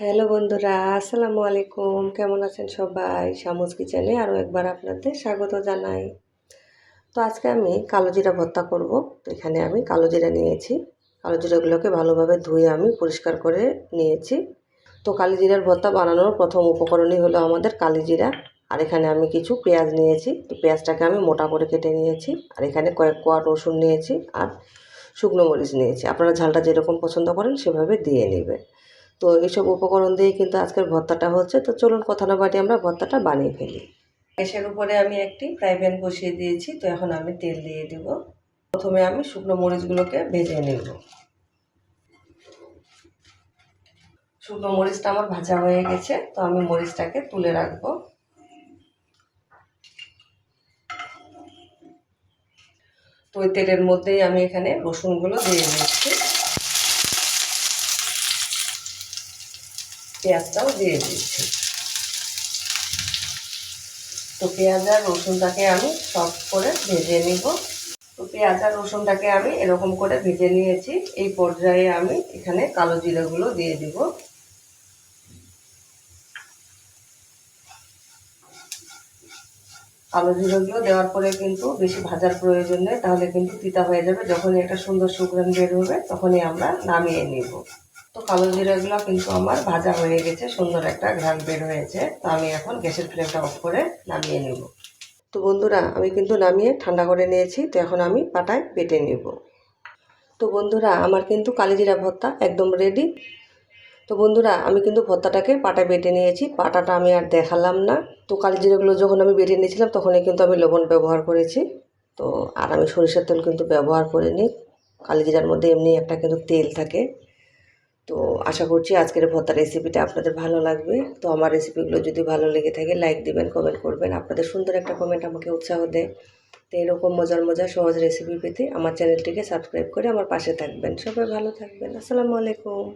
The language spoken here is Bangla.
হ্যালো বন্ধুরা, আসসালামু আলাইকুম। কেমন আছেন সবাই? শামুজ কিচেনে আরও একবার আপনাদের স্বাগত জানাই। তো আজকে আমি কালো জিরা ভর্তা করব। তো এখানে আমি কালো জিরা নিয়েছি। কালো জিরাগুলোকে ভালোভাবে ধুয়ে আমি পরিষ্কার করে নিয়েছি। তো কালি জিরার ভর্তা বানানোর প্রথম উপকরণই হলো আমাদের কালি জিরা আর এখানে আমি কিছু পেঁয়াজ নিয়েছি। তো পেঁয়াজটাকে আমি মোটা করে কেটে নিয়েছি। আর এখানে কয়েক কোয়া রসুন নিয়েছি। আর শুকনো মরিচ নিয়েছি। আপনারা ঝালটা যেরকম পছন্দ করেন, সেভাবে দিয়ে নেবেন। তো এইসব উপকরণ দিয়ে কিন্তু আজকের ভর্তাটা হচ্ছে। তো চলুন কথা না বাড়ি আমরা ভর্তাটা বানিয়ে ফেলি। গ্যাসের উপরে আমি একটি ফ্রাই প্যান বসিয়ে দিয়েছি। তো এখন আমি তেল দিয়ে দিব। প্রথমে আমি শুকনো মরিচগুলোকে ভেজে নেব। শুকনো মরিচটা আমার ভাজা হয়ে গেছে। তো আমি মরিচটাকে তুলে রাখব। তো ওই তেলের মধ্যেই আমি এখানে রসুনগুলো দিয়ে দিচ্ছি। পেঁয়াজটাও দিয়ে দিচ্ছি। তো পেঁয়াজ আর রসুনটাকে আমি সফট করে ভেজে নিব। তো পেঁয়াজ আর রসুনটাকে আমি এরকম করে ভেজে নিয়েছি। এই পর্যায়ে আমি এখানে কালো জিরাগুলো দিয়ে দিব। কালো জিরাগুলো দেওয়ার পরে কিন্তু বেশি ভাজার প্রয়োজন নেই, তাহলে কিন্তু তিতা হয়ে যাবে। যখনই একটা সুন্দর সুগ্রান বের হবে, তখনই আমরা নামিয়ে নিব। তো কালো জিরাগুলো কিন্তু আমার ভাজা হয়ে গেছে, সুন্দর একটা ঘ্রাণ বের হয়েছে। তো আমি এখন গ্যাসের ফ্লেমটা অফ করে নামিয়ে নেব। তো বন্ধুরা, আমি কিন্তু নামিয়ে ঠান্ডা করে নিয়েছি, তো এখন আমি পাটায় বেটে নেব। তো বন্ধুরা, আমার কিন্তু কালিজিরা ভর্তা একদম রেডি তো বন্ধুরা, আমি কিন্তু ভর্তাটাকে পাটা বেটে নিয়েছি। পাটাটা আমি আর দেখালাম না। তো কালিজিরাগুলো যখন আমি বেটে নিয়েছিলাম, তখনই কিন্তু আমি লবণ ব্যবহার করেছি। তো আর আমি সরিষার তেল কিন্তু ব্যবহার করিনি। কালিজিরার মধ্যে এমনি একটা কিন্তু তেল থাকে। তো আশা করছি আজকের ভর্তা রেসিপিটা আপনাদের ভালো লাগবে। তো আমার রেসিপিগুলো যদি ভালো লেগে থাকে লাইক দিবেন কমেন্ট করবেন। আপনাদের সুন্দর একটা কমেন্ট আমাকে উৎসাহ দেয়। তো এরকম মজার মজার সহজ রেসিপি পেতে আমার চ্যানেলটিকে সাবস্ক্রাইব করে আমার পাশে থাকবেন। সবাই ভালো থাকবেন। আসসালামু আলাইকুম।